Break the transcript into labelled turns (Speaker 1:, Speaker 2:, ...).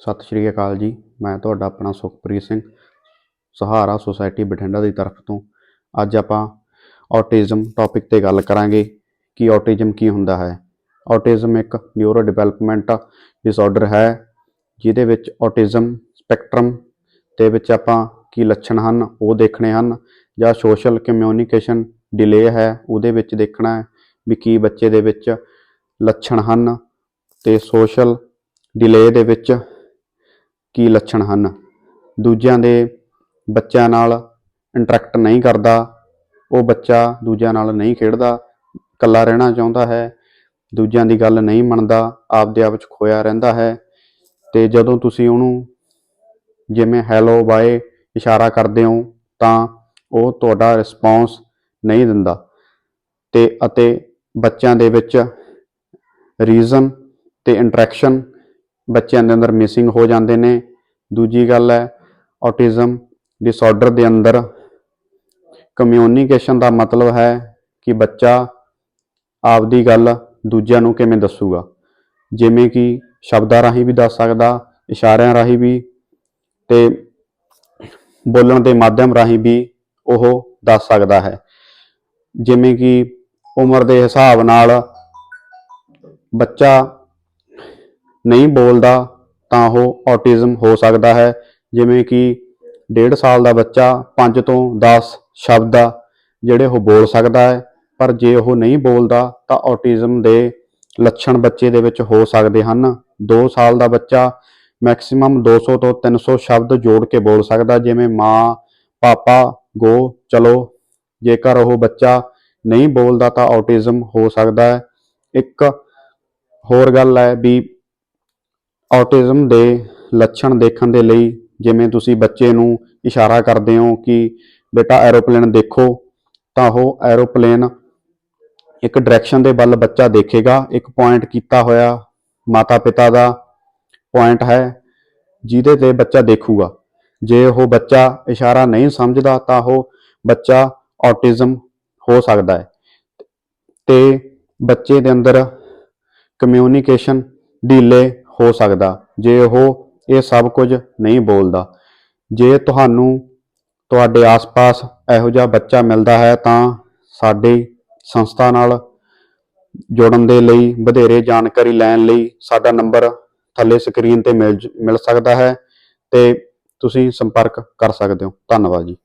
Speaker 1: ਸਤਿ ਸ਼੍ਰੀ ਅਕਾਲ ਜੀ। ਮੈਂ ਤੁਹਾਡਾ ਆਪਣਾ ਸੁਖਪ੍ਰੀਤ ਸਿੰਘ, ਸਹਾਰਾ ਸੁਸਾਇਟੀ ਬਠਿੰਡਾ ਦੀ ਤਰਫ ਤੋਂ। ਅੱਜ ਆਪਾਂ ਔਟਿਜ਼ਮ ਟੌਪਿਕ ਤੇ ਗੱਲ ਕਰਾਂਗੇ ਕਿ ਔਟਿਜ਼ਮ ਕੀ ਹੁੰਦਾ ਹੈ। ਔਟਿਜ਼ਮ ਇੱਕ ਨਿਊਰੋ ਡਿਵੈਲਪਮੈਂਟ ਡਿਸਆਰਡਰ ਹੈ, ਜਿਹਦੇ ਵਿੱਚ ਔਟਿਜ਼ਮ ਸਪੈਕਟਰਮ ਦੇ ਵਿੱਚ ਆਪਾਂ ਕੀ ਲੱਛਣ ਹਨ, ਉਹ ਦੇਖਣੇ ਹਨ, ਜਾਂ ਸੋਸ਼ਲ ਕਮਿਊਨੀਕੇਸ਼ਨ ਡਿਲੇ ਹੈ, ਉਹਦੇ ਵਿੱਚ ਦੇਖਣਾ ਹੈ ਵੀ ਕੀ ਬੱਚੇ ਦੇ ਵਿੱਚ ਲੱਛਣ ਹਨ। ਤੇ ਸੋਸ਼ਲ ਡਿਲੇ ਦੇ ਵਿੱਚ ਕੀ ਲੱਛਣ ਹਨ? ਦੂਜਿਆਂ ਦੇ ਬੱਚਿਆਂ ਨਾਲ ਇੰਟਰੈਕਟ ਨਹੀਂ ਕਰਦਾ। ਉਹ ਬੱਚਾ ਦੂਜਿਆਂ ਨਾਲ ਨਹੀਂ ਖੇਡਦਾ, ਇਕੱਲਾ ਰਹਿਣਾ ਚਾਹੁੰਦਾ ਹੈ। ਦੂਜਿਆਂ ਦੀ ਗੱਲ ਨਹੀਂ ਮੰਨਦਾ, ਆਪਦੇ ਆਪ 'ਚ ਖੋਇਆ ਰਹਿੰਦਾ ਹੈ। ਤੇ ਜਦੋਂ ਤੁਸੀਂ ਉਹਨੂੰ ਜਿਵੇਂ ਹੈਲੋ ਬਾਏ ਇਸ਼ਾਰਾ ਕਰਦੇ ਹੋ, ਤਾਂ ਉਹ ਤੁਹਾਡਾ ਰਿਸਪੌਂਸ ਨਹੀਂ ਦਿੰਦਾ। ਤੇ ਅਤੇ ਬੱਚਿਆਂ ਦੇ ਵਿੱਚ ਰੀਜ਼ਨ ਤੇ ਇੰਟਰੈਕਸ਼ਨ ਬੱਚਿਆਂ ਦੇ ਅੰਦਰ ਮਿਸਿੰਗ ਹੋ ਜਾਂਦੇ ਨੇ। ਦੂਜੀ ਗੱਲ ਹੈ ਔਟਿਜ਼ਮ ਡਿਸਆਰਡਰ ਦੇ ਅੰਦਰ ਕਮਿਊਨੀਕੇਸ਼ਨ ਦਾ ਮਤਲਬ ਹੈ ਕਿ ਬੱਚਾ ਆਪਦੀ ਗੱਲ ਦੂਜਿਆਂ ਨੂੰ ਕਿਵੇਂ ਦੱਸੂਗਾ। ਜਿਵੇਂ ਕਿ ਸ਼ਬਦਾਂ ਰਾਹੀਂ ਵੀ ਦੱਸ ਸਕਦਾ, ਇਸ਼ਾਰਿਆਂ ਰਾਹੀਂ ਵੀ ਤੇ ਬੋਲਣ ਦੇ ਮਾਧਿਅਮ ਰਾਹੀਂ ਵੀ ਉਹ ਦੱਸ ਸਕਦਾ ਹੈ। ਜਿਵੇਂ ਕਿ ਉਮਰ ਦੇ ਹਿਸਾਬ ਨਾਲ ਬੱਚਾ ਨਹੀਂ ਬੋਲਦਾ ਤਾਂ ਉਹ ਔਟਿਜ਼ਮ ਹੋ ਸਕਦਾ ਹੈ। ਜਿਵੇਂ ਕਿ 1.5 ਸਾਲ ਦਾ ਬੱਚਾ 5 ਤੋਂ 10 ਸ਼ਬਦ ਆ, ਜਿਹੜੇ ਉਹ ਬੋਲ ਸਕਦਾ ਹੈ। ਪਰ ਜੇ ਉਹ ਨਹੀਂ ਬੋਲਦਾ ਤਾਂ ਔਟਿਜ਼ਮ ਦੇ ਲੱਛਣ ਬੱਚੇ ਦੇ ਵਿੱਚ ਹੋ ਸਕਦੇ ਹਨ। 2 ਸਾਲ ਦਾ ਬੱਚਾ ਮੈਕਸਿਮਮ 200 ਤੋਂ 300 ਸ਼ਬਦ ਜੋੜ ਕੇ ਬੋਲ ਸਕਦਾ, ਜਿਵੇਂ ਮਾਂ, ਪਾਪਾ, ਗੋ, ਚਲੋ। ਜੇਕਰ ਉਹ ਬੱਚਾ ਨਹੀਂ ਬੋਲਦਾ ਤਾਂ ਔਟਿਜ਼ਮ ਹੋ ਸਕਦਾ ਹੈ। ਇੱਕ ਹੋਰ ਗੱਲ ਹੈ ਵੀ ਆਟਿਜ਼ਮ ਦੇ ਲੱਛਣ ਦੇਖਣ ਦੇ ਲਈ ਜਿਵੇਂ ਤੁਸੀਂ ਬੱਚੇ ਨੂੰ ਇਸ਼ਾਰਾ ਕਰਦੇ ਹੋ ਕਿ ਬੇਟਾ ਐਰੋਪਲੇਨ ਦੇਖੋ, ਤਾਂ ਉਹ ਐਰੋਪਲੇਨ ਇੱਕ ਡਾਇਰੈਕਸ਼ਨ ਦੇ ਵੱਲ ਬੱਚਾ ਦੇਖੇਗਾ, ਇੱਕ ਪੁਆਇੰਟ ਕੀਤਾ ਹੋਇਆ ਮਾਤਾ ਪਿਤਾ ਦਾ ਪੁਆਇੰਟ ਹੈ ਜਿਹਦੇ ਤੇ ਬੱਚਾ ਦੇਖੂਗਾ। ਜੇ ਉਹ ਬੱਚਾ ਇਸ਼ਾਰਾ ਨਹੀਂ ਸਮਝਦਾ, ਤਾਂ ਉਹ ਬੱਚਾ ਔਟਿਜ਼ਮ ਹੋ ਸਕਦਾ ਹੈ। ਤੇ ਬੱਚੇ ਦੇ ਅੰਦਰ ਕਮਿਊਨੀਕੇਸ਼ਨ ਢੀਲੇ ਹੋ ਸਕਦਾ। ਜੇ ਉਹ ਇਹ ਸਭ ਕੁਝ ਨਹੀਂ ਬੋਲਦਾ, ਜੇ ਤੁਹਾਨੂੰ ਤੁਹਾਡੇ ਆਸ-ਪਾਸ ਇਹੋ ਜਿਹਾ ਬੱਚਾ ਮਿਲਦਾ ਹੈ, ਤਾਂ ਸਾਡੀ ਸੰਸਥਾ ਨਾਲ ਜੁੜਨ ਦੇ ਲਈ, ਵਧੇਰੇ ਜਾਣਕਾਰੀ ਲੈਣ ਲਈ ਸਾਡਾ ਨੰਬਰ ਥੱਲੇ ਸਕਰੀਨ ਤੇ ਮਿਲ ਮਿਲ ਸਕਦਾ ਹੈ ਤੇ ਤੁਸੀਂ ਸੰਪਰਕ ਕਰ ਸਕਦੇ ਹੋ। ਧੰਨਵਾਦ ਜੀ।